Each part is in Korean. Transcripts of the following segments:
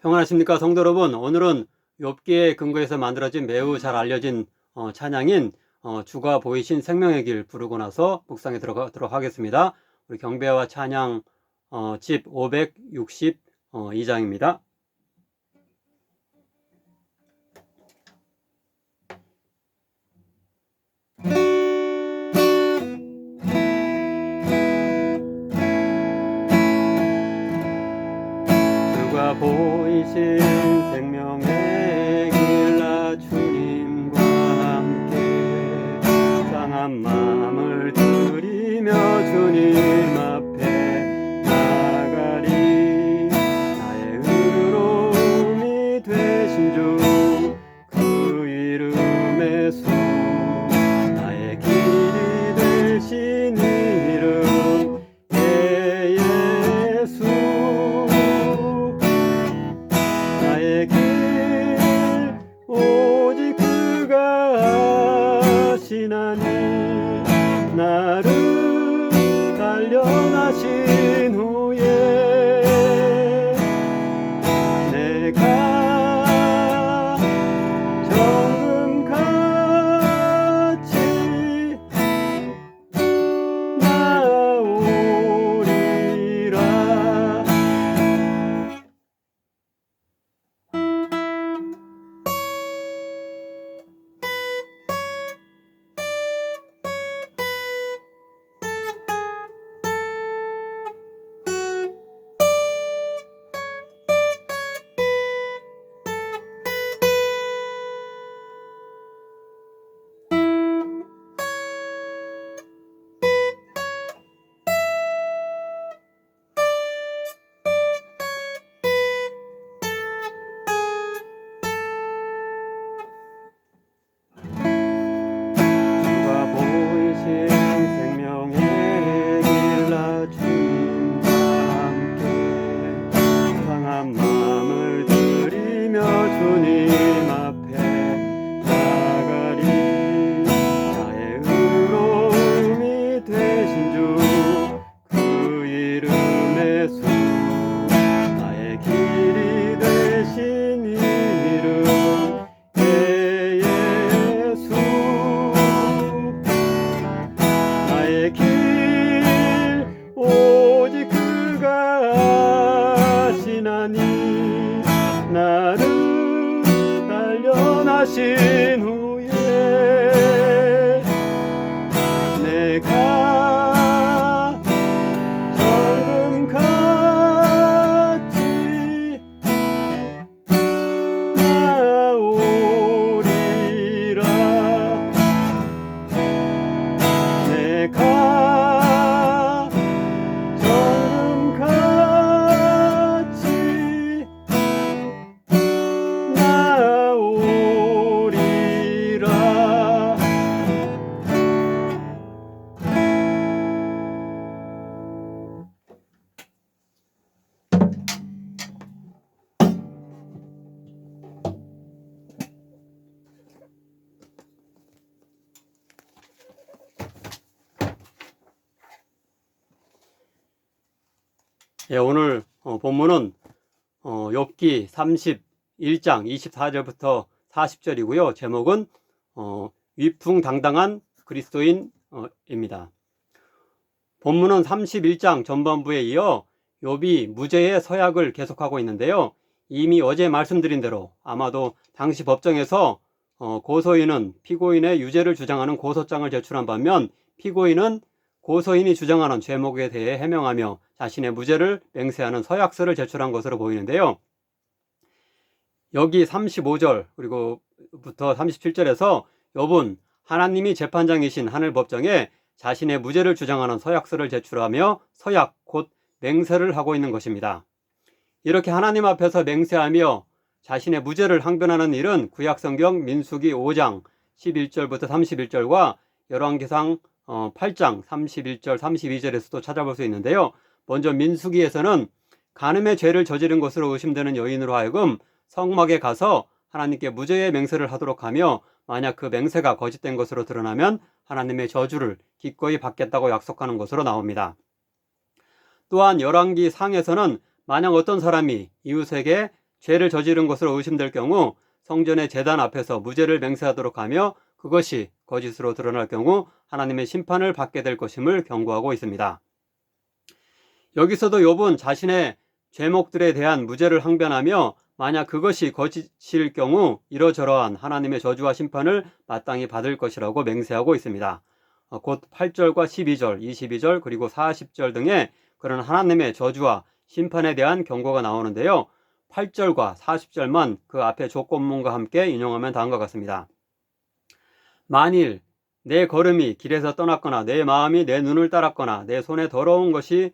평안하십니까 성도 여러분? 오늘은 욥기에 근거해서 만들어진 매우 잘 알려진 어, 찬양인 어, 주가 보이신 생명의 길 부르고 나서 묵상에 들어가도록 하겠습니다. 우리 경배와 찬양 어, 집 562장입니다 보 하시나니 나를 예, 오늘 어, 본문은 어, 욥기 31장 24절부터 40절이고요. 제목은 어, 위풍당당한 그리스도인입니다. 본문은 31장 전반부에 이어 욥이 무죄의 서약을 계속하고 있는데요. 이미 어제 말씀드린 대로 아마도 당시 법정에서 어, 고소인은 피고인의 유죄를 주장하는 고소장을 제출한 반면 피고인은 고소인이 주장하는 죄목에 대해 해명하며 자신의 무죄를 맹세하는 서약서를 제출한 것으로 보이는데요. 여기 35절 그리고 부터 37절에서 욥은 하나님이 재판장이신 하늘 법정에 자신의 무죄를 주장하는 서약서를 제출하며 서약 곧 맹세를 하고 있는 것입니다. 이렇게 하나님 앞에서 맹세하며 자신의 무죄를 항변하는 일은 구약성경 민수기 5장 11절부터 31절과 열왕기상 8장 31절 32절에서도 찾아볼 수 있는데요. 먼저 민수기에서는 간음의 죄를 저지른 것으로 의심되는 여인으로 하여금 성막에 가서 하나님께 무죄의 맹세를 하도록 하며 만약 그 맹세가 거짓된 것으로 드러나면 하나님의 저주를 기꺼이 받겠다고 약속하는 것으로 나옵니다. 또한 열왕기 상에서는 만약 어떤 사람이 이웃에게 죄를 저지른 것으로 의심될 경우 성전의 재단 앞에서 무죄를 맹세하도록 하며 그것이 거짓으로 드러날 경우 하나님의 심판을 받게 될 것임을 경고하고 있습니다. 여기서도 욥은 자신의 죄목들에 대한 무죄를 항변하며 만약 그것이 거짓일 경우 이러저러한 하나님의 저주와 심판을 마땅히 받을 것이라고 맹세하고 있습니다. 어, 곧 8절과 12절, 22절, 그리고 40절 등의 그런 하나님의 저주와 심판에 대한 경고가 나오는데요. 8절과 40절만 그 앞에 조건문과 함께 인용하면 다음과 같습니다. 만일 내 걸음이 길에서 떠났거나 내 마음이 내 눈을 따랐거나 내 손에 더러운 것이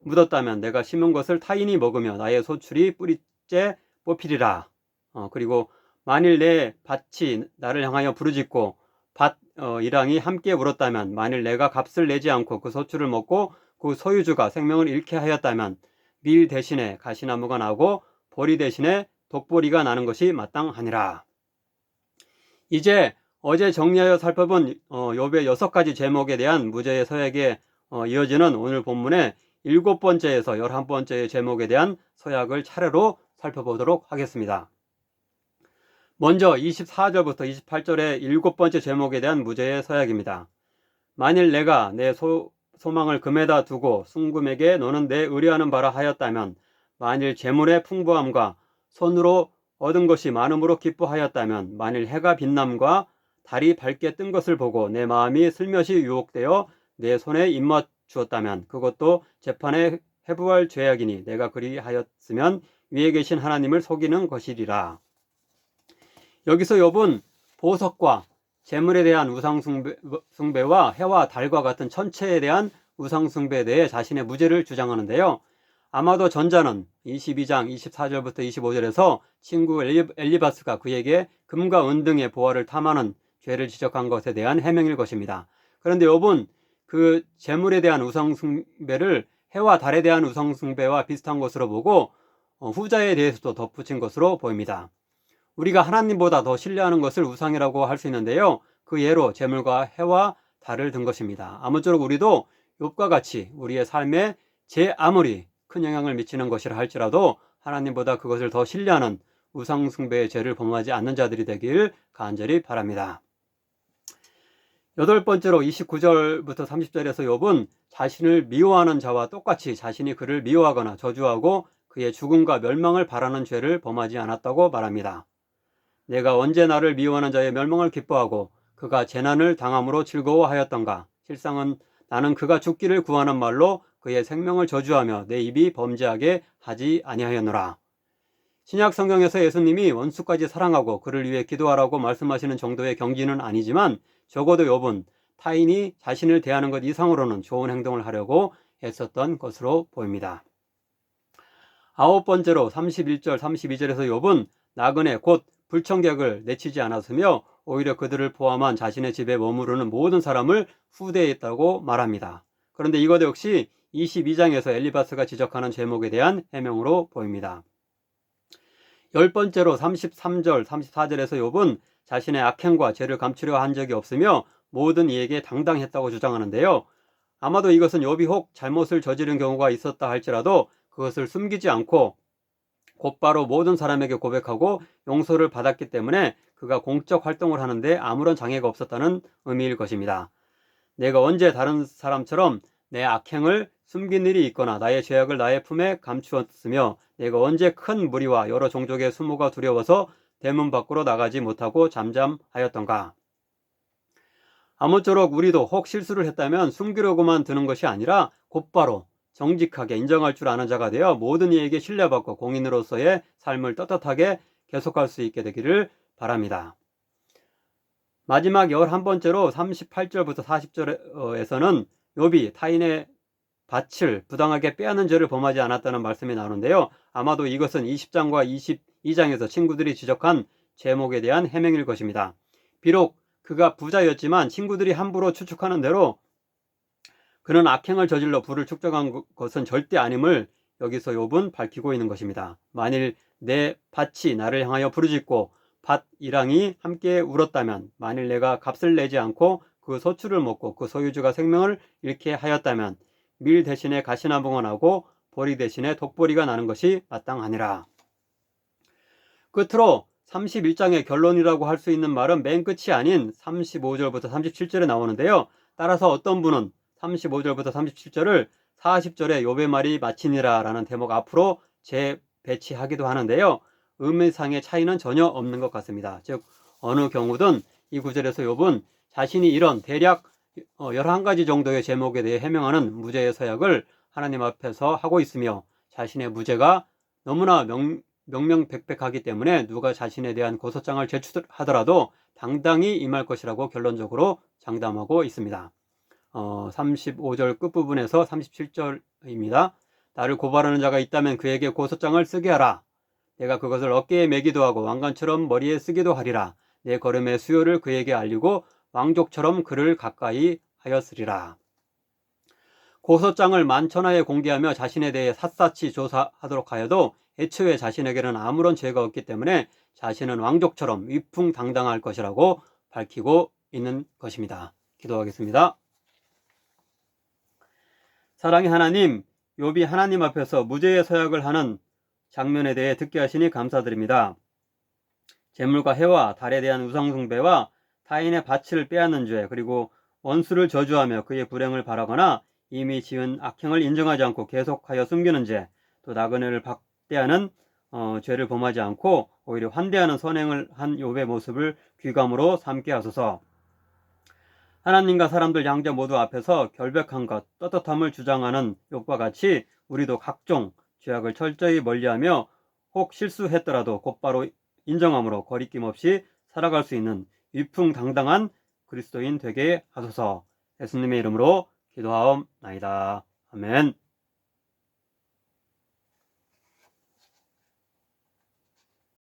묻었다면 내가 심은 것을 타인이 먹으며 나의 소출이 뿌리째 뽑히리라. 어, 그리고 만일 내 밭이 나를 향하여 부르짖고 밭 어, 이랑이 함께 울었다면 만일 내가 값을 내지 않고 그 소출을 먹고 그 소유주가 생명을 잃게 하였다면 밀 대신에 가시나무가 나고 보리 대신에 독보리가 나는 것이 마땅하니라. 이제 어제 정리하여 살펴본 어, 욥의 여섯 가지 제목에 대한 무죄의 서약에 어, 이어지는 오늘 본문의 일곱 번째에서 열한 번째의 제목에 대한 서약을 차례로 살펴보도록 하겠습니다. 먼저 24절부터 28절의 일곱 번째 제목에 대한 무죄의 서약입니다. 만일 내가 내 소, 소망을 금에다 두고 순금에게 너는 내 의뢰하는 바라 하였다면 만일 재물의 풍부함과 손으로 얻은 것이 많음으로 기뻐하였다면 만일 해가 빛남과 달이 밝게 뜬 것을 보고 내 마음이 슬며시 유혹되어 내 손에 입맞추었다면 그것도 재판에 해부할 죄악이니 내가 그리하였으면 위에 계신 하나님을 속이는 것이리라. 여기서 욥은 보석과 재물에 대한 우상숭배, 와 해와 달과 같은 천체에 대한 우상숭배에 대해 자신의 무죄를 주장하는데요. 아마도 전자는 22장 24절부터 25절에서 친구 엘리바스가 그에게 금과 은 등의 보화를 탐하는 죄를 지적한 것에 대한 해명일 것입니다. 그런데 욥은 그 재물에 대한 우상숭배를 해와 달에 대한 우상숭배와 비슷한 것으로 보고 어, 후자에 대해서도 덧붙인 것으로 보입니다. 우리가 하나님보다 더 신뢰하는 것을 우상이라고 할 수 있는데요. 그 예로 재물과 해와 달을 든 것입니다. 아무쪼록 우리도 욥과 같이 우리의 삶에 제 아무리 큰 영향을 미치는 것이라 할지라도 하나님보다 그것을 더 신뢰하는 우상숭배의 죄를 범하지 않는 자들이 되길 간절히 바랍니다. 여덟 번째로 29절부터 30절에서 욥은 자신을 미워하는 자와 똑같이 자신이 그를 미워하거나 저주하고 그의 죽음과 멸망을 바라는 죄를 범하지 않았다고 말합니다. 내가 언제 나를 미워하는 자의 멸망을 기뻐하고 그가 재난을 당함으로 즐거워하였던가 실상은 나는 그가 죽기를 구하는 말로 그의 생명을 저주하며 내 입이 범죄하게 하지 아니하였노라. 신약 성경에서 예수님이 원수까지 사랑하고 그를 위해 기도하라고 말씀하시는 정도의 경지는 아니지만 적어도 욥은 타인이 자신을 대하는 것 이상으로는 좋은 행동을 하려고 애썼던 것으로 보입니다. 아홉 번째로 31절, 32절에서 욥은 나그네 곧 불청객을 내치지 않았으며 오히려 그들을 포함한 자신의 집에 머무르는 모든 사람을 후대했다고 말합니다. 그런데 이것 역시 22장에서 엘리바스가 지적하는 제목에 대한 해명으로 보입니다. 열 번째로 33절, 34절에서 욥은 자신의 악행과 죄를 감추려 한 적이 없으며 모든 이에게 당당했다고 주장하는데요. 아마도 이것은 욥이 혹 잘못을 저지른 경우가 있었다 할지라도 그것을 숨기지 않고 곧바로 모든 사람에게 고백하고 용서를 받았기 때문에 그가 공적 활동을 하는데 아무런 장애가 없었다는 의미일 것입니다. 내가 언제 다른 사람처럼 내 악행을 숨긴 일이 있거나 나의 죄악을 나의 품에 감추었으며 내가 언제 큰 무리와 여러 종족의 수모가 두려워서 대문 밖으로 나가지 못하고 잠잠하였던가. 아무쪼록 우리도 혹 실수를 했다면 숨기려고만 드는 것이 아니라 곧바로 정직하게 인정할 줄 아는 자가 되어 모든 이에게 신뢰받고 공인으로서의 삶을 떳떳하게 계속할 수 있게 되기를 바랍니다. 마지막 열한 번째로 38절부터 40절에서는 욥이 타인의 밭을 부당하게 빼앗는 죄를 범하지 않았다는 말씀이 나오는데요. 아마도 이것은 20장과 22장에서 친구들이 지적한 제목에 대한 해명일 것입니다. 비록 그가 부자였지만 친구들이 함부로 추측하는 대로 그는 악행을 저질러 부를 축적한 것은 절대 아님을 여기서 욥은 밝히고 있는 것입니다. 만일 내 밭이 나를 향하여 부르짖고 밭 이랑이 함께 울었다면 만일 내가 값을 내지 않고 그 소출을 먹고 그 소유주가 생명을 잃게 하였다면 밀 대신에 가시나무가 나고 보리 대신에 독보리가 나는 것이 마땅하니라. 끝으로 31장의 결론이라고 할 수 있는 말은 맨 끝이 아닌 35절부터 37절에 나오는데요. 따라서 어떤 분은 35절부터 37절을 40절에 욥의 말이 마치니라 라는 대목 앞으로 재배치하기도 하는데요. 의미상의 차이는 전혀 없는 것 같습니다. 즉 어느 경우든 이 구절에서 욥은 자신이 이런 대략 11가지 정도의 제목에 대해 해명하는 무죄의 서약을 하나님 앞에서 하고 있으며 자신의 무죄가 너무나 명, 명명백백하기 때문에 누가 자신에 대한 고소장을 제출하더라도 당당히 임할 것이라고 결론적으로 장담하고 있습니다. 어, 35절 끝부분에서 37절입니다. 나를 고발하는 자가 있다면 그에게 고소장을 쓰게 하라. 내가 그것을 어깨에 매기도 하고 왕관처럼 머리에 쓰기도 하리라. 내 걸음의 수요를 그에게 알리고 왕족처럼 그를 가까이 하였으리라. 고소장을 만천하에 공개하며 자신에 대해 샅샅이 조사하도록 하여도 애초에 자신에게는 아무런 죄가 없기 때문에 자신은 왕족처럼 위풍당당할 것이라고 밝히고 있는 것입니다. 기도하겠습니다. 사랑의 하나님, 욥이 하나님 앞에서 무죄의 서약을 하는 장면에 대해 듣게 하시니 감사드립니다. 재물과 해와 달에 대한 우상숭배와 타인의 밭을 빼앗는 죄, 그리고 원수를 저주하며 그의 불행을 바라거나 이미 지은 악행을 인정하지 않고 계속하여 숨기는 죄, 또 나그네를 박 대하는 어, 죄를 범하지 않고 오히려 환대하는 선행을 한 욥의 모습을 귀감으로 삼게 하소서. 하나님과 사람들 양자 모두 앞에서 결백한 것, 떳떳함을 주장하는 욥과 같이 우리도 각종 죄악을 철저히 멀리하며 혹 실수했더라도 곧바로 인정함으로 거리낌 없이 살아갈 수 있는 위풍당당한 그리스도인 되게 하소서. 예수님의 이름으로 기도하옵나이다. 아멘.